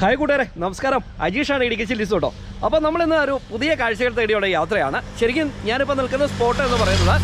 Hi കൂട്ടുകാരെ നമസ്കാരം. അജീഷാണ് Idukki chillies കേട്ടോ അപ്പോൾ നമ്മളിന്ന് ഒരു പുതിയ കാഴ്ചകൾ തേടിയുള്ള യാത്രയാണ്. ശരിക്കും ഞാനിപ്പോൾ നിൽക്കുന്ന സ്പോട്ട് എന്ന് പറയുന്നത്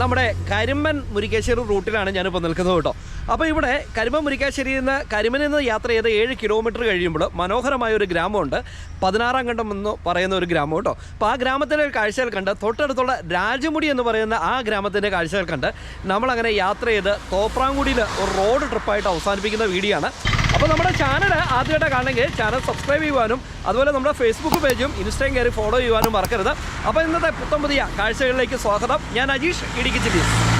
നമ്മുടെ കരിമ്പൻ മുരിക്കാശ്ശേരി റൂട്ടിലാണ് ഞാനിപ്പോൾ നിൽക്കുന്നത് കേട്ടോ. അപ്പോൾ ഇവിടെ കരിമ്പൻ മുരിക്കാശ്ശേരിയിൽ നിന്ന് കരിമ്പനിൽ നിന്ന് യാത്ര ചെയ്ത് ഏഴ് കിലോമീറ്റർ കഴിയുമ്പോൾ മനോഹരമായ ഒരു ഗ്രാമമുണ്ട്. പതിനാറാം കണ്ടം എന്ന് പറയുന്ന ഒരു ഗ്രാമം കേട്ടോ. അപ്പോൾ ആ ഗ്രാമത്തിലെ കാഴ്ചകൾ കണ്ട് തൊട്ടടുത്തുള്ള രാജമുടി എന്ന് പറയുന്ന ആ ഗ്രാമത്തിന്റെ കാഴ്ചകൾ കണ്ട് നമ്മളങ്ങനെ യാത്ര ചെയ്ത് തോപ്രാങ്കുടിയിൽ ഒരു റോഡ് ട്രിപ്പായിട്ട് അവസാനിപ്പിക്കുന്ന വീഡിയോ ആണ്. അപ്പോൾ നമ്മുടെ ചാനൽ ആദ്യമായിട്ട് കാണണമെങ്കിൽ ചാനൽ സബ്സ്ക്രൈബ് ചെയ്യുവാനും അതുപോലെ നമ്മുടെ ഫേസ്ബുക്ക് പേജും ഇൻസ്റ്റയും കയറി ഫോളോ ചെയ്യുവാനും മറക്കരുത്. അപ്പോൾ ഇന്നത്തെ പുത്തം പുതിയ കാഴ്ചകളിലേക്ക് സ്വാഗതം. ഞാൻ അജീഷ് ഇടുക്കി ചില്ലീസ്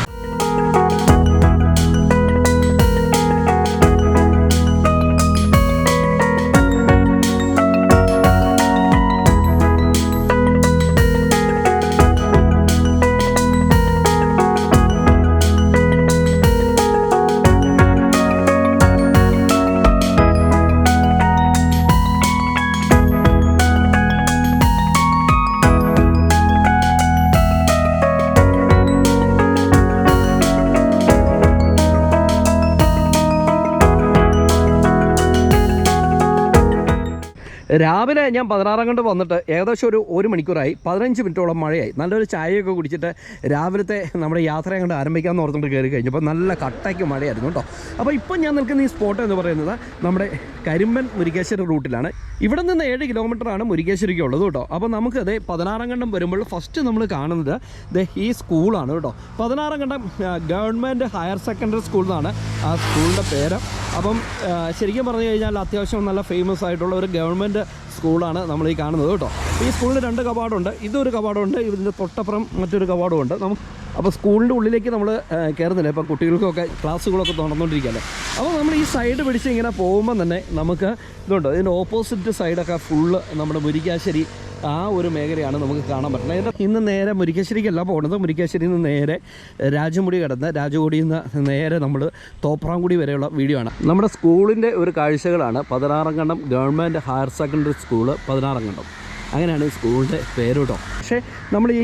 രാവിലെ ഞാൻ പതിനാറാം കണ്ട് വന്നിട്ട് ഏകദേശം ഒരു ഒരു മണിക്കൂറായി. പതിനഞ്ച് മിനിറ്റോളം മഴയായി. നല്ലൊരു ചായയൊക്കെ കുടിച്ചിട്ട് രാവിലത്തെ നമ്മുടെ യാത്ര കണ്ട് ആരംഭിക്കാമെന്ന് ഓർത്തുകൊണ്ട് കയറി കഴിഞ്ഞപ്പോൾ നല്ല കട്ടയ്ക്ക് മഴയായിരുന്നു കേട്ടോ. അപ്പോൾ ഇപ്പം ഞാൻ നിൽക്കുന്ന ഈ സ്പോട്ട് എന്ന് പറയുന്നത് നമ്മുടെ കരിമ്പൻ മുരിക്കേശ്വരി റൂട്ടിലാണ്. ഇവിടെ നിന്ന് ഏഴ് കിലോമീറ്ററാണ് മുരിക്കേശ്വരിക്ക് ഉള്ളത് കേട്ടോ. അപ്പോൾ നമുക്ക് അതേ പതിനാറാം കണ്ടം വരുമ്പോൾ ഫസ്റ്റ് നമ്മൾ കാണുന്നത് ദേ ഈ സ്കൂളാണ് കേട്ടോ. Pathinaramkandam government higher secondary school എന്നാണ് ആ സ്കൂളിന്റെ പേര്. അപ്പം ശരിക്കും പറഞ്ഞു കഴിഞ്ഞാൽ അത്യാവശ്യം നല്ല ഫേമസ് ആയിട്ടുള്ള ഒരു ഗവൺമെന്റ് സ്കൂളാണ് നമ്മൾ ഈ കാണുന്നത് കേട്ടോ. ഈ സ്കൂളിന് രണ്ട് കവാടമുണ്ട്. ഇതൊരു കവാടമുണ്ട് ഇതിന്റെ തൊട്ടപ്പുറം മറ്റൊരു കവാടമുണ്ട്. നമുക്ക് അപ്പോൾ സ്കൂളിന്റെ ഉള്ളിലേക്ക് നമ്മൾ കയറുന്നില്ല ഇപ്പോൾ കുട്ടികൾക്കൊക്കെ ക്ലാസ്സുകളൊക്കെ തുറന്നുകൊണ്ടിരിക്കുകയല്ലേ അപ്പോൾ നമ്മൾ ഈ സൈഡ് പിടിച്ച് ഇങ്ങനെ പോകുമ്പോൾ തന്നെ നമുക്ക് ഇതുണ്ട്. ഇതിന്റെ ഓപ്പോസിറ്റ് സൈഡൊക്കെ ഫുള്ള് നമ്മുടെ മുരിക്കാശ്ശേരി ആ ഒരു മേഖലയാണ് നമുക്ക് കാണാൻ പറ്റുന്നത്. ഇന്ന് നേരെ മുരിക്കാശ്ശേരിക്കല്ല പോകുന്നത് മുരിക്കാശ്ശേരിയിൽ നിന്ന് നേരെ രാജമുടി കടന്ന് രാജകുടിയിൽ നിന്ന് നേരെ നമ്മൾ തോപ്രാംകുടി വരെയുള്ള വീഡിയോ ആണ്. നമ്മുടെ സ്കൂളിന്റെ ഒരു കാഴ്ചകളാണ് Pathinarankandam government higher secondary school Pathinarankandam അങ്ങനെയാണ് സ്കൂളിന്റെ പേര് കേട്ടോ പക്ഷേ നമ്മൾ ഈ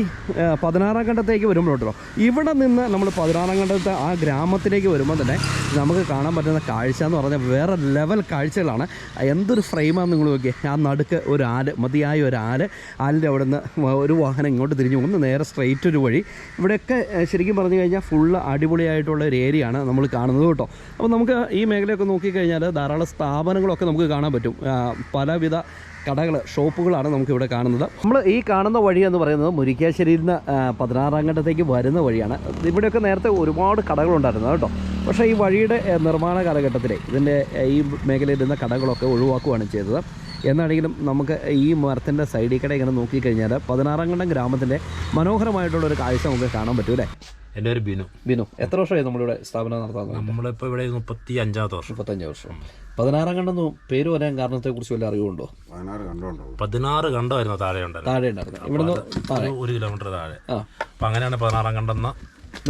പതിനാറാം കണ്ടത്തേക്ക് വരുമ്പോൾ കേട്ടോ ഇവിടെ നിന്ന് നമ്മൾ പതിനാറാം ഘട്ടത്തെ ആ ഗ്രാമത്തിലേക്ക് വരുമ്പോൾ തന്നെ നമുക്ക് കാണാൻ പറ്റുന്ന കാഴ്ച എന്ന് പറഞ്ഞാൽ വേറെ ലെവൽ കാഴ്ചകളാണ്. എന്തൊരു ഫ്രെയിമാണെന്ന് നിങ്ങൾ നോക്കിയാൽ ആ നടുക്ക് ഒരു ആൽ മതിയായ ഒരു ആൽ. ആലിന്റെ അവിടെ നിന്ന് ഒരു വാഹനം ഇങ്ങോട്ട് തിരിഞ്ഞു ഒന്ന് നേരെ സ്ട്രെയിറ്റ് ഒരു വഴി. ഇവിടെയൊക്കെ ശരിക്കും പറഞ്ഞു കഴിഞ്ഞാൽ ഫുള്ള് അടിപൊളിയായിട്ടുള്ള ഒരു ഏരിയയാണ് നമ്മൾ കാണുന്നത് കേട്ടോ. അപ്പോൾ നമുക്ക് ഈ മേഖലയൊക്കെ നോക്കിക്കഴിഞ്ഞാൽ ധാരാളം സ്ഥാപനങ്ങളൊക്കെ നമുക്ക് കാണാൻ പറ്റും. പലവിധ കടകൾ ഷോപ്പുകളാണ് നമുക്ക് ഇവിടെ കാണുന്നത്. നമ്മൾ ഈ കാണുന്ന വഴി എന്ന് പറയുന്നത് മുരിക്കാശ്ശേരിയിൽ നിന്ന് പതിനാറാം ഘട്ടത്തേക്ക് വരുന്ന വഴിയാണ്. ഇവിടെയൊക്കെ നേരത്തെ ഒരുപാട് കടകളുണ്ടായിരുന്നു കേട്ടോ. പക്ഷേ ഈ വഴിയുടെ നിർമ്മാണ കാലഘട്ടത്തിൽ ഇതിന്റെ ഈ മേഖലയിൽ നിന്ന് കടകളൊക്കെ ഒഴിവാക്കുകയാണ് ചെയ്തത്. എന്നാണെങ്കിലും നമുക്ക് ഈ മരത്തിന്റെ സൈഡിൽ കൂടെ ഇങ്ങനെ നോക്കിക്കഴിഞ്ഞാൽ പതിനാറാം ഘട്ടം ഗ്രാമത്തിന്റെ മനോഹരമായിട്ടുള്ളൊരു കാഴ്ച നമുക്ക് കാണാൻ പറ്റും അല്ലേ എന്റെ ഒരു ബിനു. ബിനു എത്ര വർഷമായി നമ്മളിവിടെ സ്ഥാപനം നടത്താൻ നമ്മളിപ്പോൾ ഇവിടെ മുപ്പത്തി അഞ്ചാമത്തെ വർഷം. മുപ്പത്തഞ്ച് വർഷം. പതിനാറാം കണ്ടെന്ന് പേര് വരാൻ കാരണത്തെക്കുറിച്ച് വല്ല അറിവുണ്ടോ? പതിനാറ് കണ്ടായിരുന്നു കണ്ടമായിരുന്നു താഴെ ഉണ്ടായിരുന്നു താഴെ ഉണ്ടായിരുന്നു ഇവിടുന്ന് ഒരു- കിലോമീറ്റർ താഴെ. ആ. അപ്പം അങ്ങനെയാണ് പതിനാറാം കണ്ടെന്ന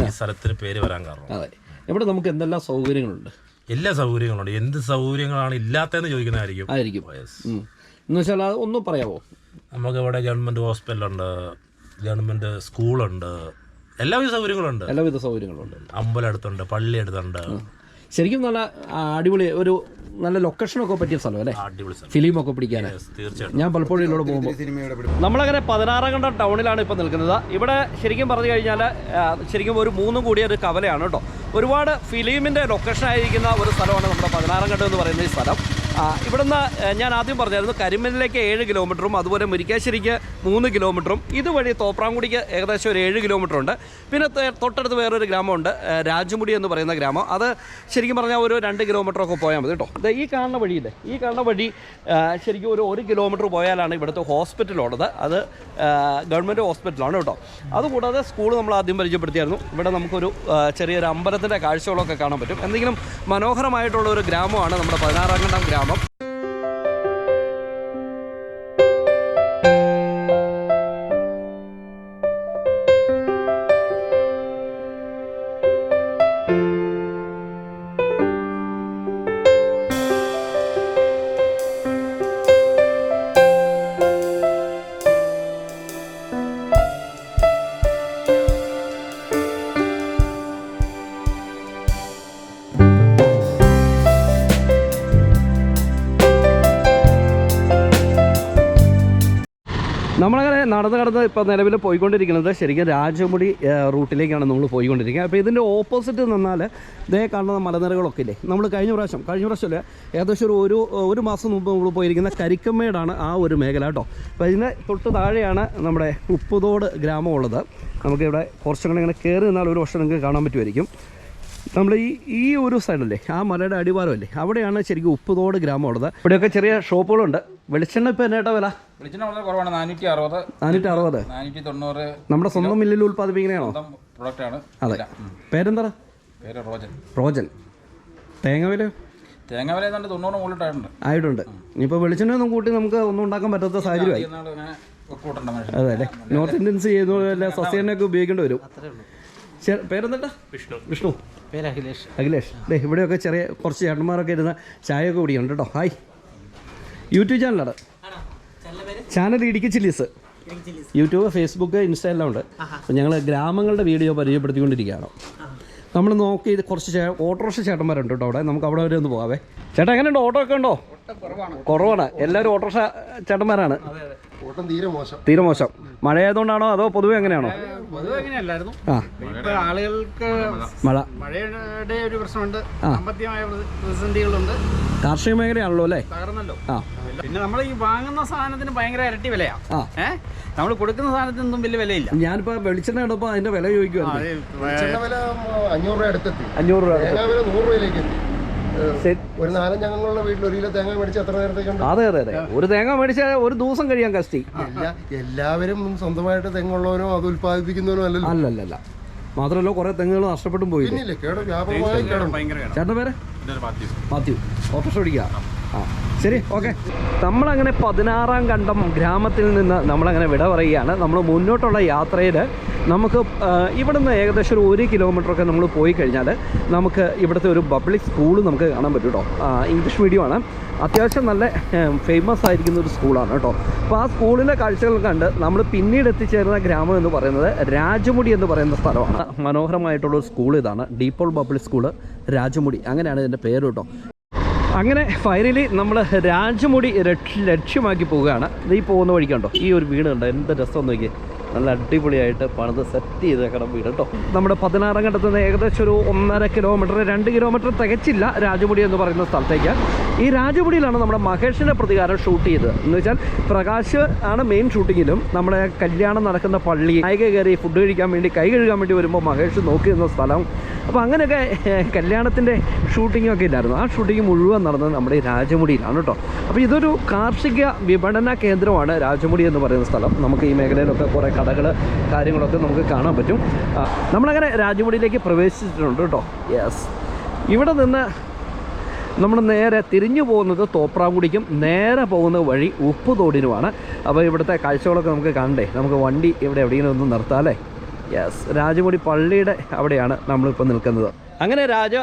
ഈ സ്ഥലത്തിന് പേര് വരാൻ കാരണം. അതെ. ഇവിടെ നമുക്ക് എന്തെല്ലാം സൗകര്യങ്ങളുണ്ട്? എല്ലാ സൗകര്യങ്ങളുണ്ട്. എന്ത് സൗകര്യങ്ങളാണ് ഇല്ലാത്തതെന്ന് ചോദിക്കുന്നതായിരിക്കും. ആയിരിക്കും. ഉം. എന്ന് വെച്ചാൽ അത് ഒന്നും പറയാമോ നമുക്ക് ഇവിടെ ഗവൺമെന്റ് ഹോസ്പിറ്റലുണ്ട്. ഗവൺമെന്റ് സ്കൂളുണ്ട്. എല്ലാവിധ സൗകര്യങ്ങളുണ്ട്. എല്ലാവിധ സൗകര്യങ്ങളുണ്ട്. അമ്പലം അടുത്തുണ്ട് പള്ളി അടുത്തുണ്ട് ശരിക്കും നല്ല അടിപൊളി ഒരു നല്ല ലൊക്കേഷനൊക്കെ പറ്റിയ സ്ഥലം അല്ലേ? ഫിലിം ഒക്കെ പിടിക്കാൻ ഞാൻ പലപ്പോഴും ഇതിലൂടെ പോകുമ്പോൾ നമ്മളങ്ങനെ പതിനാറാം കണ്ടം ടൗണിലാണ് ഇപ്പോൾ നിൽക്കുന്നത്. ഇവിടെ ശരിക്കും പറഞ്ഞു കഴിഞ്ഞാൽ ശരിക്കും ഒരു മൂന്നും കൂടിയ ഒരു കവലയാണ് കേട്ടോ. ഒരുപാട് ഫിലിമിന്റെ ലൊക്കേഷൻ ആയിരിക്കുന്ന ഒരു സ്ഥലമാണ് നമ്മുടെ പതിനാറാം കണ്ടം എന്ന് പറയുന്ന ഈ സ്ഥലം. ഇവിടുന്ന് ഞാൻ ആദ്യം പറഞ്ഞായിരുന്നു കരിമലിലേക്ക് ഏഴ് കിലോമീറ്ററും അതുപോലെ മുരിക്കാശ്ശേരിക്ക് മൂന്ന് കിലോമീറ്ററും. ഇതുവഴി തോപ്രാംകുടിക്ക് ഏകദേശം ഒരു ഏഴ് കിലോമീറ്റർ ഉണ്ട്. പിന്നെ തൊട്ടടുത്ത് വേറൊരു ഗ്രാമമുണ്ട് രാജമുടി എന്ന് പറയുന്ന ഗ്രാമം. അത് ശരിക്കും പറഞ്ഞാൽ ഒരു രണ്ട് കിലോമീറ്ററൊക്കെ പോയാൽ മതി കേട്ടോ. ഈ കാണുന്ന വഴിയില്ലേ ഈ കാണുന്ന വഴി ശരിക്കും ഒരു ഒരു കിലോമീറ്റർ പോയാലാണ് ഇവിടുത്തെ ഹോസ്പിറ്റലുള്ളത്. അത് ഗവൺമെന്റ് ഹോസ്പിറ്റലാണ് കേട്ടോ. അതുകൂടാതെ സ്കൂൾ നമ്മൾ ആദ്യം പരിചയപ്പെടുത്തിയായിരുന്നു. ഇവിടെ നമുക്കൊരു ചെറിയൊരു അമ്പലത്തിന്റെ കാഴ്ചകളൊക്കെ കാണാൻ പറ്റും. എന്തെങ്കിലും മനോഹരമായിട്ടുള്ള ഒരു ഗ്രാമമാണ് നമ്മുടെ പതിനാറാം ഘട്ടം ഗ്രാമം. നമ്മളങ്ങനെ നടന്ന് നടന്ന് ഇപ്പോൾ നിലവിൽ പോയിക്കൊണ്ടിരിക്കുന്നത് ശരിക്കും രാജമുടി റൂട്ടിലേക്കാണ് നമ്മൾ പോയിക്കൊണ്ടിരിക്കുന്നത്. അപ്പോൾ ഇതിന്റെ ഓപ്പോസിറ്റ് നിന്നാൽ ഇതേ കാണുന്ന മലനിരകളൊക്കെ ഇല്ലേ? നമ്മൾ കഴിഞ്ഞ പ്രാവശ്യം കഴിഞ്ഞ പ്രാവശ്യമല്ല ഏകദേശം ഒരു ഒരു ഒരു മാസം മുമ്പ് നമ്മൾ പോയിരിക്കുന്ന കരിക്കമ്മേടാണ് ആ ഒരു മേഖല കേട്ടോ. അപ്പോൾ ഇതിന് തൊട്ട് താഴെയാണ് നമ്മുടെ ഉപ്പുതോട് ഗ്രാമമുള്ളത്. നമുക്കിവിടെ കുറച്ചും കൂടെ ഇങ്ങനെ കയറി നിന്നാൽ ഒരു വർഷം നിങ്ങൾക്ക് കാണാൻ പറ്റുമായിരിക്കും. നമ്മൾ ഈ ഈ ഒരു സൈഡല്ലേ ആ മലയുടെ അടിവാരമല്ലേ അവിടെയാണ് ശരിക്കും ഉപ്പുതോട് ഗ്രാമം ഉള്ളത് ഇവിടെയൊക്കെ ചെറിയ ഷോപ്പുകളുണ്ട്. വെളിച്ചെണ്ണ ഇപ്പൊ എന്നായിട്ടാ വില? വെളിച്ചെണ്ണ വളരെ കുറവാണ് നാനൂറ്റി അറുപത് നാനൂറ്റി അറുപത് നാനൂറ്റി തൊണ്ണൂറ് നമ്മുടെ സ്വന്തം മില്ലിൽ ഉൽപ്പാദിപ്പിക്കുന്നതാണോ? ആണ് അതെ. പേരെന്താ പേര് റോജൻ. റോജൻ. തേങ്ങ വില? തേങ്ങ വില ഏതാണ്ട് തൊണ്ണൂറ് മുകളിലായിട്ടുണ്ട് ആയിട്ടുണ്ട്. ഇനിയിപ്പോൾ വെളിച്ചെണ്ണ ഒന്നും കൂട്ടി നമുക്ക് ഒന്നും ഉണ്ടാക്കാൻ പറ്റാത്ത സാഹചര്യമായി. അതെ അല്ലേ? നോർത്ത് ഇന്ത്യൻസ് ചെയ്യുന്ന സസ്യനൊക്കെ ഉപയോഗിക്കേണ്ടി വരും. പേരെന്താ വിഷ്ണു. വിഷ്ണു. പേര് അഖിലേഷ്. അഖിലേഷ്. ദേ ഇവിടെയൊക്കെ ചെറിയ കുറച്ച് ചേട്ടന്മാരൊക്കെ ഇരുന്ന ചായയൊക്കെ കുടിയുണ്ട് കേട്ടോ. ഹായ്. യൂട്യൂബ് ചാനലാണ്? Channel Idukki chillies. YouTube Facebook Insta എല്ലാം ഉണ്ട്. അപ്പോൾ ഞങ്ങൾ ഗ്രാമങ്ങളുടെ വീഡിയോ പരിചയപ്പെടുത്തിക്കൊണ്ടിരിക്കുകയാണ്. നമ്മൾ നോക്കി കുറച്ച് ഓട്ടോറിക്ഷ ചേട്ടന്മാരുണ്ട് കേട്ടോ അവിടെ. നമുക്ക് അവിടെ വരെ ഒന്ന് പോകാവേ. ചേട്ടാ എങ്ങനെയുണ്ട്? ഓട്ടോ ഒക്കെ ഉണ്ടോ? കുറവാണ്. എല്ലാവരും ഓട്ടോറിക്ഷ ചേട്ടന്മാരാണ്. ഓട്ടം തീരെ മോശം. തീരെ മോശം. മഴയായതുകൊണ്ടാണോ അതോ പൊതുവെ എങ്ങനെയാണോ? പൊതുവെ എങ്ങനെയല്ലായിരുന്നു? ആ. ആളുകൾക്ക് മഴ. മഴയുടെ ഒരു പ്രശ്നമുണ്ട്. സാമ്പത്തികമായ പ്രതി- പ്രതിസന്ധികളുണ്ട്. കാർഷിക മേഖലയാണല്ലോ അല്ലേ? തകർന്നല്ലോ. ആ. പിന്നെ നമ്മൾ ഈ വാങ്ങുന്ന സാധനത്തിന് ഭയങ്കര ഇരട്ടി വിലയാ. ഏഹ് നമ്മൾ കൊടുക്കുന്ന സാധനത്തിന് സാധനത്തിനൊന്നും വലിയ വിലയില്ല. ഞാനിപ്പോ വെളിച്ചെണ്ണ ഇടുമ്പോൾ അതിന്റെ വില ചോദിക്കുവാണ് അഞ്ഞൂറ് രൂപ അടുത്തെത്തി. അഞ്ഞൂറ് രൂപ നൂറ് രൂപയിലേക്ക് എത്തി. ഒരു നാലഞ്ച് അംഗങ്ങളുടെ വീട്ടിൽ ഒരു കിലോ തേങ്ങ മേടിച്ച് എത്ര നേരത്തേക്കുണ്ട്? അതെ അതെ അതെ. ഒരു തേങ്ങ മേടിച്ച ഒരു ദിവസം കഴിയാൻ കസ്റ്റി എല്ലാവരും സ്വന്തമായിട്ട് തെങ്ങുള്ളവനോ അത് ഉൽപ്പാദിപ്പിക്കുന്നവനോ അല്ലല്ലോ. അല്ലല്ലല്ല. മാത്രമല്ല കുറെ തെങ്ങുകൾ നഷ്ടപ്പെട്ടും പോയി. ചേട്ടന്റെ പേര്? മാത്യു. ഓട്ടോറിക്ഷ ഓടിക്കുക ആ. ശരി ഓക്കെ നമ്മളങ്ങനെ പതിനാറാം കണ്ടം ഗ്രാമത്തിൽ നിന്ന് നമ്മളങ്ങനെ വിട പറയുകയാണ്. നമ്മൾ മുന്നോട്ടുള്ള യാത്രയിൽ നമുക്ക് ഇവിടെ ഇവിടുന്ന് ഏകദേശം ഒരു ഒരു കിലോമീറ്ററൊക്കെ നമ്മൾ പോയി കഴിഞ്ഞാൽ നമുക്ക് ഇവിടുത്തെ ഒരു പബ്ലിക് സ്കൂൾ നമുക്ക് കാണാൻ പറ്റും കേട്ടോ ഇംഗ്ലീഷ് ഇംഗ്ലീഷ് മീഡിയമാണ് അത്യാവശ്യം നല്ല ഫേമസ് ആയിരിക്കുന്ന ഒരു സ്കൂളാണ് കേട്ടോ അപ്പോൾ ആ സ്കൂളിലെ കാഴ്ചകൾ കണ്ട് നമ്മൾ പിന്നീട് എത്തിച്ചേരുന്ന ഗ്രാമം എന്ന് പറയുന്നത് രാജമുടി എന്ന് പറയുന്ന സ്ഥലമാണ്. മനോഹരമായിട്ടുള്ള ഒരു സ്കൂൾ ഇതാണ്. Depaul public school Rajamudi. അങ്ങനെയാണ് ഇതിന്റെ പേര് കേട്ടോ അങ്ങനെ ഫൈനലി നമ്മൾ രാജമുടി ലക്ഷ്യ- ലക്ഷ്യമാക്കി പോവുകയാണ്. ഇത് ഈ പോകുന്ന വഴിക്കുണ്ടോ ഈ ഒരു വീട് കണ്ടോ? എന്ത് രസം നോക്കി നല്ല അടിപൊളിയായിട്ട് പണിത് സെറ്റ് ചെയ്തേക്കണം വീട് കേട്ടോ. നമ്മുടെ പതിനാറാം ഘട്ടത്തിൽ നിന്ന് ഏകദേശം ഒരു ഒന്നര കിലോമീറ്റർ രണ്ട് കിലോമീറ്റർ തികച്ചില്ല രാജമുടി എന്ന് പറയുന്ന സ്ഥലത്തേക്ക്. ഈ രാജമുടിയിലാണ് നമ്മുടെ മഹേഷിന്റെ പ്രതികാരം ഷൂട്ട് ചെയ്തത്. എന്ന് വെച്ചാൽ പ്രകാശ് ആണ് മെയിൻ ഷൂട്ടിങ്ങിലും നമ്മുടെ കല്യാണം നടക്കുന്ന പള്ളി നായിക കയറി ഫുഡ് കഴിക്കാൻ വേണ്ടി കൈ കഴുകാൻ വേണ്ടി വരുമ്പോൾ മഹേഷ് നോക്കി നിന്ന സ്ഥലം. അപ്പോൾ അങ്ങനെയൊക്കെ കല്യാണത്തിന്റെ ഷൂട്ടിങ്ങൊക്കെ ഇല്ലായിരുന്നു. ആ ഷൂട്ടിങ് മുഴുവൻ നടന്നത് നമ്മുടെ രാജമുടിയിലാണ് കേട്ടോ. അപ്പോൾ ഇതൊരു കാർഷിക വിപണന കേന്ദ്രമാണ് രാജമുടി എന്ന് പറയുന്ന സ്ഥലം. നമുക്ക് ഈ മേഖലയിലൊക്കെ കുറേ കടകൾ കാര്യങ്ങളൊക്കെ നമുക്ക് കാണാൻ പറ്റും. നമ്മളങ്ങനെ രാജമുടിയിലേക്ക് പ്രവേശിച്ചിട്ടുണ്ട് കേട്ടോ. യെസ് ഇവിടെ നിന്ന് നമ്മൾ നേരെ തിരിഞ്ഞു പോകുന്നത് തോപ്രാങ്കുടിക്കും നേരെ പോകുന്ന വഴി ഉപ്പുതോടിനുമാണ്. അപ്പോൾ ഇവിടുത്തെ കാഴ്ചകളൊക്കെ നമുക്ക് കണ്ടേ. നമുക്ക് വണ്ടി ഇവിടെ എവിടെയെങ്കിലും ഒന്ന് നിർത്താം അല്ലേ? യെസ് രാജമുടി പള്ളിയുടെ അവിടെയാണ് നമ്മളിപ്പോൾ നിൽക്കുന്നത്. അങ്ങനെ രാജ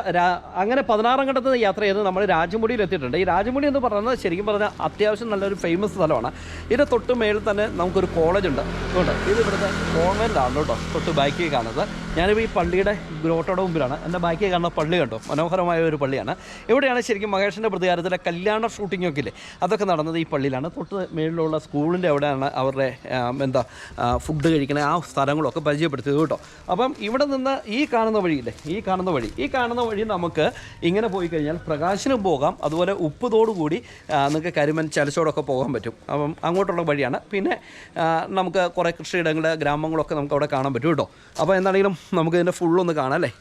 അങ്ങനെ പതിനാറാം ഘട്ടത്തിൽ യാത്ര ചെയ്ത് നമ്മൾ രാജമുടിയിൽ എത്തിയിട്ടുണ്ട് ഈ രാജമുടി എന്ന് പറയുന്നത് ശരിക്കും പറഞ്ഞാൽ അത്യാവശ്യം നല്ലൊരു ഫേമസ് സ്ഥലമാണ്. ഇതിന്റെ തൊട്ട് മേളിൽ തന്നെ നമുക്കൊരു കോളേജ് ഉണ്ട്. അതുകൊണ്ട് ഇത് ഇവിടുത്തെ ഗവൺമെന്റ് ആണ് കേട്ടോ. തൊട്ട് ബാക്കി കാണുന്നത്. ഞാനിപ്പോൾ ഈ പള്ളിയുടെ ഗ്രോട്ടോടെ മുമ്പിലാണ്. എന്റെ ബാക്കി കാണുന്ന പള്ളി കണ്ടോ? മനോഹരമായ ഒരു പള്ളിയാണ്. ഇവിടെയാണ് ശരിക്കും മഹേഷിന്റെ പ്രതികാരത്തിലെ കല്യാണ ഷൂട്ടിങ്ങൊക്കെ ഇല്ലേ? അതൊക്കെ നടന്നത് ഈ പള്ളിയിലാണ്. തൊട്ട് മേളിലുള്ള സ്കൂളിന്റെ അവിടെയാണ് അവരുടെ എന്താ ഫുഡ് കഴിക്കണ ആ സ്ഥലങ്ങളൊക്കെ പരിചയപ്പെടുത്തിയത് കേട്ടോ. അപ്പം ഇവിടെ നിന്ന് ഈ കാണുന്ന വഴിയില്ലേ? ഈ കാണുന്ന വഴി ഈ കാണുന്ന വഴി നമുക്ക് ഇങ്ങനെ പോയി കഴിഞ്ഞാൽ പ്രകാശനും പോകാം. അതുപോലെ ഉപ്പുതോടുകൂടി നിങ്ങൾക്ക് കരിമൻ ചലച്ചോടൊക്കെ പോകാൻ പറ്റും. അപ്പം അങ്ങോട്ടുള്ള വഴിയാണ്. പിന്നെ നമുക്ക് കുറേ കൃഷിയിടങ്ങൾ ഗ്രാമങ്ങളൊക്കെ നമുക്ക് അവിടെ കാണാൻ പറ്റും കേട്ടോ. അപ്പോൾ എന്താണെങ്കിലും നമുക്ക് ഇതിന്റെ ഫുള്ളൊന്ന് കാണാം അല്ലേ?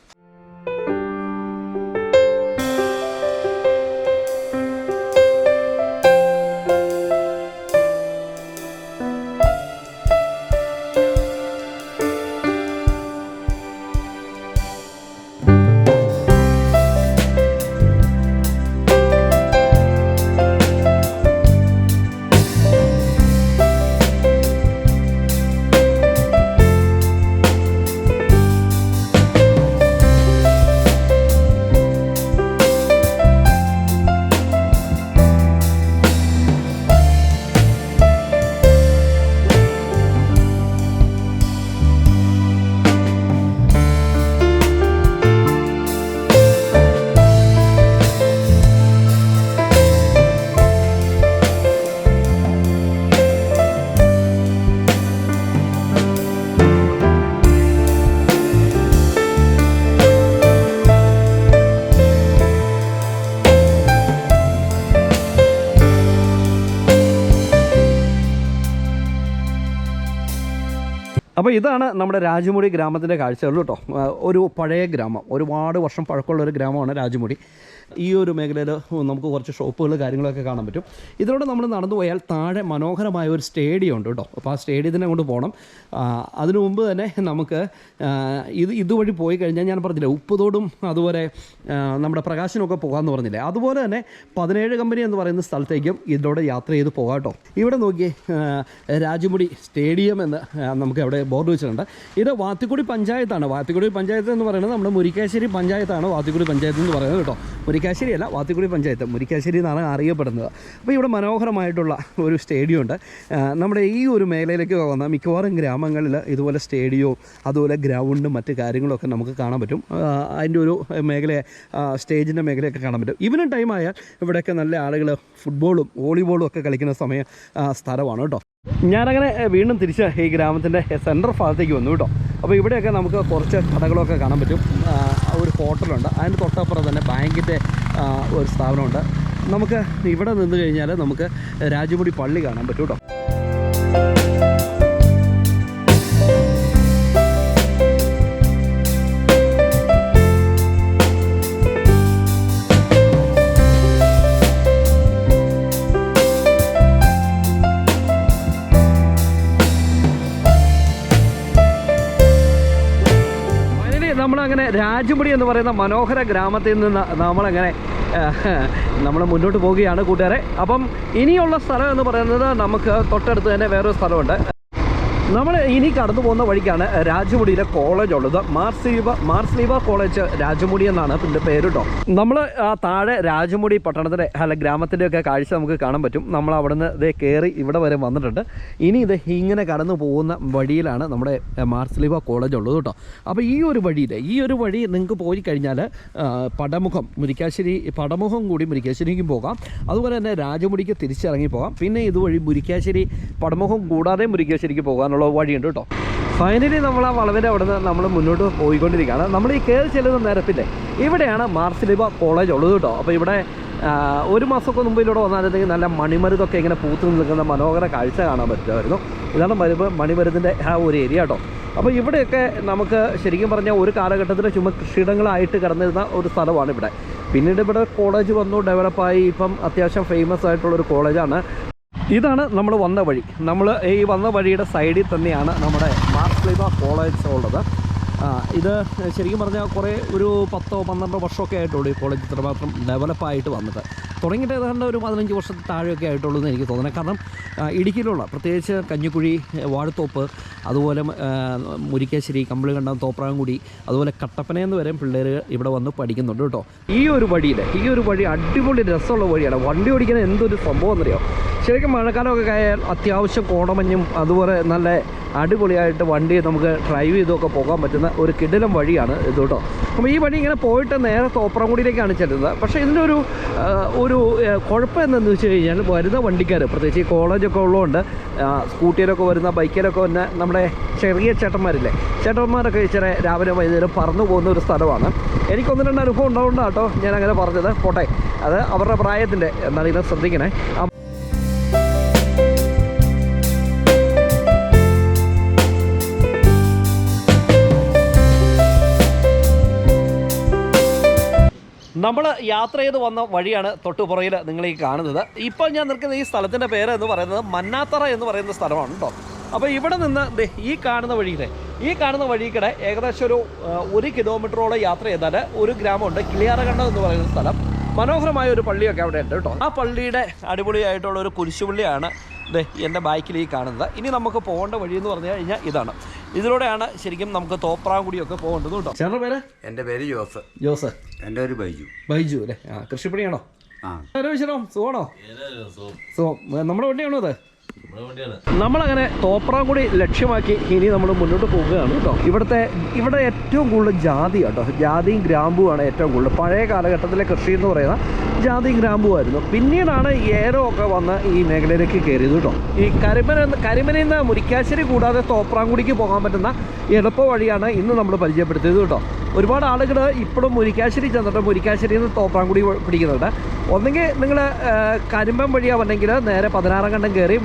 അപ്പോൾ ഇതാണ് നമ്മുടെ രാജമുടി ഗ്രാമത്തിന്റെ കാഴ്ചകൾ കേട്ടോ. ഒരു പഴയ ഗ്രാമം. ഒരുപാട് വർഷം പഴക്കമുള്ള ഒരു ഗ്രാമമാണ് രാജമുടി. ഈ ഒരു മേഖലയിൽ നമുക്ക് കുറച്ച് ഷോപ്പുകൾ കാര്യങ്ങളൊക്കെ കാണാൻ പറ്റും. ഇതിലൂടെ നമ്മൾ നടന്നു പോയാൽ താഴെ മനോഹരമായ ഒരു സ്റ്റേഡിയം ഉണ്ട് കേട്ടോ. അപ്പോൾ ആ സ്റ്റേഡിയത്തിനെ കൊണ്ട് പോകണം അതിനു മുമ്പ് തന്നെ നമുക്ക് ഇത് ഇതുവഴി പോയി കഴിഞ്ഞാൽ ഞാൻ പറഞ്ഞില്ലേ ഉപ്പുതോടും അതുപോലെ നമ്മുടെ പ്രകാശനൊക്കെ പോകാമെന്ന് പറഞ്ഞില്ലേ. അതുപോലെ തന്നെ പതിനേഴ് കമ്പനി എന്ന് പറയുന്ന സ്ഥലത്തേക്കും ഇതിലൂടെ യാത്ര ചെയ്ത് പോകാം കേട്ടോ. ഇവിടെ നോക്കിയേ രാജമുടി സ്റ്റേഡിയം എന്ന് നമുക്ക് അവിടെ ബോർഡ് വെച്ചിട്ടുണ്ട് ഇത് വാത്തിക്കുടി പഞ്ചായത്താണ്. വാത്തിക്കുടി പഞ്ചായത്ത് എന്ന് പറയുന്നത് നമ്മുടെ മുരിക്കാശ്ശേരി പഞ്ചായത്താണ് വാത്തിക്കുടി പഞ്ചായത്ത് എന്ന് പറയുന്നത് കേട്ടോ. മുരിക്കാശ്ശേരി അല്ല വാത്തിക്കുടി പഞ്ചായത്ത്. മുരിക്കാശ്ശേരി എന്നാണ് അറിയപ്പെടുന്നത്. അപ്പോൾ ഇവിടെ മനോഹരമായിട്ടുള്ള ഒരു സ്റ്റേഡിയം ഉണ്ട് നമ്മുടെ ഈ ഒരു മേഖലയിലേക്ക് വന്ന മിക്കവാറും ഗ്രാമങ്ങളിൽ ഇതുപോലെ സ്റ്റേഡിയവും അതുപോലെ ഗ്രൗണ്ടും മറ്റ് കാര്യങ്ങളൊക്കെ നമുക്ക് കാണാൻ പറ്റും. അതിന്റെ ഒരു മേഖല സ്റ്റേജിന്റെ മേഖലയൊക്കെ കാണാൻ പറ്റും. ഇവനും ടൈമായ ഇവിടെയൊക്കെ നല്ല ആളുകൾ ഫുട്ബോളും വോളിബോളും ഒക്കെ കളിക്കുന്ന സമയം സ്ഥലമാണ് കേട്ടോ. ഞാനങ്ങനെ വീണ്ടും തിരിച്ച് ഈ ഗ്രാമത്തിന്റെ സെൻട്രൽ ഭാഗത്തേക്ക് വന്നു കേട്ടോ. അപ്പോൾ ഇവിടെയൊക്കെ നമുക്ക് കുറച്ച് കടകളൊക്കെ കാണാൻ പറ്റും. ഒരു ഹോട്ടലുണ്ട്. അതിന് തൊട്ടപ്പുറം തന്നെ ബാങ്കിന്റെ ഒരു സ്ഥാപനമുണ്ട്. നമുക്ക് ഇവിടെ നിന്ന് കഴിഞ്ഞാൽ നമുക്ക് രാജമുടി പള്ളി കാണാൻ പറ്റും രാജമുടി എന്ന് പറയുന്ന മനോഹര ഗ്രാമത്തിൽ നിന്ന് നമ്മളങ്ങനെ നമ്മൾ മുന്നോട്ട് പോവുകയാണ് കൂട്ടുകാരെ. അപ്പം ഇനിയുള്ള സ്ഥലം എന്ന് പറയുന്നത് നമുക്ക് തൊട്ടടുത്ത് തന്നെ വേറൊരു സ്ഥലമുണ്ട്. നമ്മൾ ഇനി കടന്നു പോകുന്ന വഴിക്കാണ് രാജമുടിയിലെ കോളേജ് ഉള്ളത്. മാർസ്ലീവ മാർസ്ലീവ കോളേജ് രാജമുടി എന്നാണ് ഇതിന്റെ പേര് കേട്ടോ നമ്മൾ താഴെ രാജമുടി പട്ടണത്തിന്റെ അല്ല ഗ്രാമത്തിന്റെ ഒക്കെ കാഴ്ച നമുക്ക് കാണാൻ പറ്റും. നമ്മൾ അവിടെ നിന്ന് ഇതേ കയറി ഇവിടെ വരെ വന്നിട്ടുണ്ട്. ഇനി ഇത് ഇങ്ങനെ കടന്നു പോകുന്ന വഴിയിലാണ് നമ്മുടെ മാർസ്ലീവ കോളേജ് ഉള്ളത് കേട്ടോ അപ്പോൾ ഈ ഒരു വഴിയിൽ ഈ ഒരു വഴി നിങ്ങൾക്ക് പോയി കഴിഞ്ഞാൽ പടമുഖം മുരിക്കാശ്ശേരി പടമുഖം കൂടി മുരിക്കാശ്ശേരിക്കും പോകാം. അതുപോലെ തന്നെ രാജമുടിക്ക് തിരിച്ചിറങ്ങി പോകാം. പിന്നെ ഇതുവഴി മുരിക്കാശ്ശേരി പടമുഖം കൂടാതെ മുരിക്കാശ്ശേരിക്ക് പോകാനുള്ള വഴിയുണ്ട് കേട്ടോ. ഫൈനലി നമ്മൾ ആ വളവിന്റെ അവിടെ നിന്ന് നമ്മൾ മുന്നോട്ട് പോയിക്കൊണ്ടിരിക്കുകയാണ്. നമ്മൾ ഈ കയറി ചെല്ലുന്ന നിരപ്പില്ലേ ഇവിടെയാണ് മാർസിലിബ കോളേജ് ഉള്ളത് കേട്ടോ. അപ്പോൾ ഇവിടെ ഒരു മാസമൊക്കെ മുമ്പ് ഇതിലൂടെ വന്നായിരുന്നെങ്കിൽ നല്ല മണിമരുതൊക്കെ ഇങ്ങനെ പൂത്ത് നിൽക്കുന്ന മനോഹര കാഴ്ച കാണാൻ പറ്റുമായിരുന്നു. ഇതാണ് മരുവ് മണിമരുതിന്റെ ആ ഒരു ഏരിയ കേട്ടോ. അപ്പോൾ ഇവിടെയൊക്കെ നമുക്ക് ശരിക്കും പറഞ്ഞാൽ ഒരു കാലഘട്ടത്തിൽ ചുമ്മാ കൃഷിയിടങ്ങളായിട്ട് കിടന്നിരുന്ന ഒരു സ്ഥലമാണ് ഇവിടെ. പിന്നീട് ഇവിടെ കോളേജ് വന്നു ഡെവലപ്പായി ഇപ്പം അത്യാവശ്യം ഫേമസ് ആയിട്ടുള്ളൊരു കോളേജാണ്. ഇതാണ് നമ്മൾ വന്ന വഴി. നമ്മൾ ഈ വന്ന വഴിയുടെ സൈഡിൽ തന്നെയാണ് നമ്മുടെ മാർക്സ്ലിബ കോളേജ് ഉള്ളത്. ഇത് ശരിക്കും പറഞ്ഞാൽ കുറേ ഒരു പത്തോ പന്ത്രണ്ടോ വർഷമൊക്കെ ആയിട്ടുള്ളൂ ഈ കോളേജ് ഇത്രമാത്രം ഡെവലപ്പായിട്ട് വന്നത്. തുടങ്ങിയിട്ട് ഏതാണ്ട് ഒരു പതിനഞ്ച് വർഷത്തെ താഴെയൊക്കെ ആയിട്ടുള്ളൂ എന്ന് എനിക്ക് തോന്നുന്നത്. കാരണം ഇടുക്കിയിലുള്ള പ്രത്യേകിച്ച് കഞ്ഞിക്കുഴി വാഴത്തോപ്പ് അതുപോലെ മുരിക്കാശ്ശേരി കമ്പിളികണ്ടം തോപ്രാങ്കുടി അതുപോലെ കട്ടപ്പനയെന്ന് വരെ പിള്ളേർ ഇവിടെ വന്ന് പഠിക്കുന്നുണ്ട് കേട്ടോ. ഈ ഒരു വഴിയിൽ ഈ ഒരു വഴി അടിപൊളി രസമുള്ള വഴിയാണ്. വണ്ടി ഓടിക്കുന്നത് എന്തൊരു സംഭവം എന്നറിയോ? ശരിക്കും മഴക്കാലമൊക്കെ ആയാൽ അത്യാവശ്യം കോടമഞ്ഞും അതുപോലെ നല്ല അടിപൊളിയായിട്ട് വണ്ടി നമുക്ക് ഡ്രൈവ് ചെയ്തൊക്കെ പോകാൻ പറ്റുന്ന ഒരു കിടിലം വഴിയാണ് ഇത് കേട്ടോ. അപ്പോൾ ഈ വഴി ഇങ്ങനെ പോയിട്ട് നേരെ തോപ്രാംകുടിയിലേക്കാണ് ചെല്ലുന്നത്. പക്ഷേ ഇതിന്റെ ഒരു ഒരു കുഴപ്പം എന്താണെന്ന് വെച്ച് കഴിഞ്ഞാൽ വരുന്ന വണ്ടിക്കാർ പ്രത്യേകിച്ച് ഈ കോളേജൊക്കെ ഉള്ളതുകൊണ്ട് സ്കൂട്ടിയിലൊക്കെ വരുന്ന ബൈക്കിലൊക്കെ വന്ന നമ്മുടെ ചെറിയ ചേട്ടന്മാരില്ലേ ചേട്ടന്മാരൊക്കെ ഇച്ചിരി രാവിലെ വൈകുന്നേരം പറന്നു പോകുന്ന ഒരു സ്ഥലമാണ്. എനിക്കൊന്ന് രണ്ട് അനുഭവം ഉണ്ടാവുകൊണ്ടാണ് കേട്ടോ ഞാൻ അങ്ങനെ പറഞ്ഞത്. പോട്ടെ. അത് അവരുടെ പ്രായത്തിന്റെ എന്നാണ് ഇത് ശ്രദ്ധിക്കണേ. നമ്മൾ യാത്ര ചെയ്ത് വന്ന വഴിയാണ് തൊട്ടുപുറയിൽ നിങ്ങൾ ഈ കാണുന്നത്. ഇപ്പോൾ ഞാൻ നിൽക്കുന്ന ഈ സ്ഥലത്തിന്റെ പേര് എന്ന് പറയുന്നത് മന്നാത്തറ എന്ന് പറയുന്ന സ്ഥലമാണ് കേട്ടോ. അപ്പോൾ ഇവിടെ നിന്ന് ഈ കാണുന്ന വഴിയിലെ ഈ കാണുന്ന വഴിക്കിടെ ഏകദേശം ഒരു ഒരു കിലോമീറ്ററോളം യാത്ര ചെയ്താൽ ഒരു ഗ്രാമമുണ്ട് കിളിയാറകണ്ണം എന്ന് പറയുന്ന സ്ഥലം. മനോഹരമായ ഒരു പള്ളിയൊക്കെ അവിടെ ഉണ്ട് കേട്ടോ. ആ പള്ളിയുടെ അടിപൊളിയായിട്ടുള്ള ഒരു കുരിശുപള്ളിയാണ് എന്റെ ബാക്കിൽ ഈ കാണുന്നത്. ഇനി നമുക്ക് പോകേണ്ട വഴി എന്ന് പറഞ്ഞു കഴിഞ്ഞാൽ ഇതാണ്. ഇതിലൂടെയാണ് ശരിക്കും നമുക്ക് തോപ്രാങ്കുടിയൊക്കെ പോകേണ്ടത് കേട്ടോ. ചേട്ടന്റെ പേര്? എന്റെ പേര് ജോസ്. ജോസ്. എന്റെ പേര് ബൈജു. ബൈജു അല്ലേ? ആ കൃഷിപ്പണിയാണോ? ആ. ഹലോ വിശരം സുഖമാണോ? സുഖം. നമ്മുടെ വണ്ടിയാണോ അത് നമ്മളങ്ങനെ തോപ്രാംകുടി ലക്ഷ്യമാക്കി ഇനി നമ്മൾ മുന്നോട്ട് പോവുകയാണ് കേട്ടോ. ഇവിടുത്തെ ഇവിടെ ഏറ്റവും കൂടുതൽ ജാതി കേട്ടോ. ജാതിയും ഗ്രാമ്പുമാണ് ഏറ്റവും കൂടുതൽ. പഴയ കാലഘട്ടത്തിലെ കൃഷി എന്ന് പറയുന്ന ജാതിയും ഗ്രാമ്പുമായിരുന്നു പിന്നീടാണ് ഒക്കെ വന്ന് ഈ മേഖലയിലേക്ക് കയറിയത് കേട്ടോ. ഈ കരിമന കരിമനയിൽ നിന്ന് മുരിക്കാശ്ശേരി കൂടാതെ തോപ്രാംകുടിക്ക് പോകാൻ പറ്റുന്ന എളുപ്പ വഴിയാണ് ഇന്ന് നമ്മൾ പരിചയപ്പെടുത്തിയത് കേട്ടോ. ഒരുപാട് ആളുകൾ ഇപ്പോഴും മുരിക്കാശ്ശേരി ചെന്നിട്ട് മുരിക്കാശ്ശേരിയിൽ നിന്ന് തോപ്രാംകുടി പിടിക്കുന്നുണ്ട്. ഒന്നെങ്കിൽ നിങ്ങൾ കരിമ്പം വഴിയാ വന്നെങ്കിൽ നേരെ പതിനാറാം കണ്ടം കയറി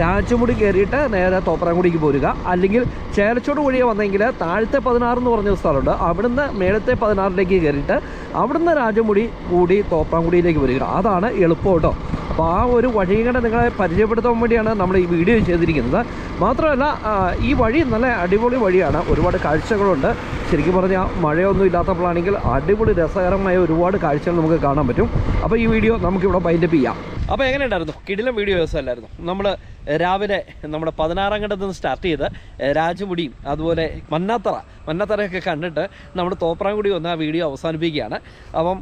രാജമുടി കയറിയിട്ട് നേരെ തോപ്രാങ്കുടിക്ക് പോരുക. അല്ലെങ്കിൽ ചേലച്ചോട് വഴിയെ വന്നെങ്കിൽ താഴത്തെ പതിനാറ് എന്ന് പറഞ്ഞ ഒരു സ്ഥലമുണ്ട്. അവിടുന്ന് മേലത്തെ പതിനാറിലേക്ക് കയറിയിട്ട് അവിടുന്ന് രാജമുടി കൂടി തോപ്രാങ്കുടിയിലേക്ക് വരിക. അതാണ് എളുപ്പം കേട്ടോ അപ്പോൾ ആ ഒരു വഴിയും കൂടെ നിങ്ങളെ പരിചയപ്പെടുത്താൻ വേണ്ടിയാണ് നമ്മൾ ഈ വീഡിയോ ചെയ്തിരിക്കുന്നത്. മാത്രമല്ല ഈ വഴി നല്ല അടിപൊളി വഴിയാണ്. ഒരുപാട് കാഴ്ചകളുണ്ട്. ശരിക്കും പറഞ്ഞാൽ മഴയൊന്നും ഇല്ലാത്തപ്പോഴാണെങ്കിൽ അടിപൊളി രസകരമായ ഒരുപാട് കാഴ്ചകൾ നമുക്ക് കാണാൻ പറ്റും. അപ്പോൾ ഈ വീഡിയോ നമുക്കിവിടെ ബൈൻഡപ്പ് ചെയ്യാം. അപ്പോൾ എങ്ങനെയുണ്ടായിരുന്നു? കിടിലം വീഡിയോ ദിവസമല്ലായിരുന്നു. നമ്മൾ രാവിലെ നമ്മുടെ പതിനാറാം ഘട്ടത്തിൽ നിന്ന് സ്റ്റാർട്ട് ചെയ്ത് രാജമുടിയും അതുപോലെ മന്നാത്തറ മന്നാത്തറയൊക്കെ കണ്ടിട്ട് നമ്മൾ തോപ്രാംകുടി വന്ന് ആ വീഡിയോ അവസാനിപ്പിക്കുകയാണ്. അപ്പം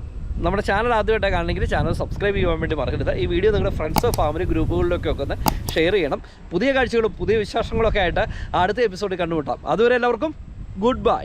നമ്മുടെ ചാനൽ ആദ്യമായിട്ട് കാണണമെങ്കിൽ ചാനൽ സബ്സ്ക്രൈബ് ചെയ്യാൻ വേണ്ടി മറക്കരുത്. ഈ വീഡിയോ നിങ്ങളുടെ ഫ്രണ്ട്സ് ഫാമിലി ഗ്രൂപ്പുകളിലൊക്കെ ഒക്കെ ഒന്ന് ഷെയർ ചെയ്യണം. പുതിയ കാഴ്ചകളും പുതിയ വിശേഷങ്ങളൊക്കെ ആയിട്ട് അടുത്ത എപ്പിസോഡിൽ കണ്ടുമുട്ടാം. അതുവരെ എല്ലാവർക്കും ഗുഡ് ബൈ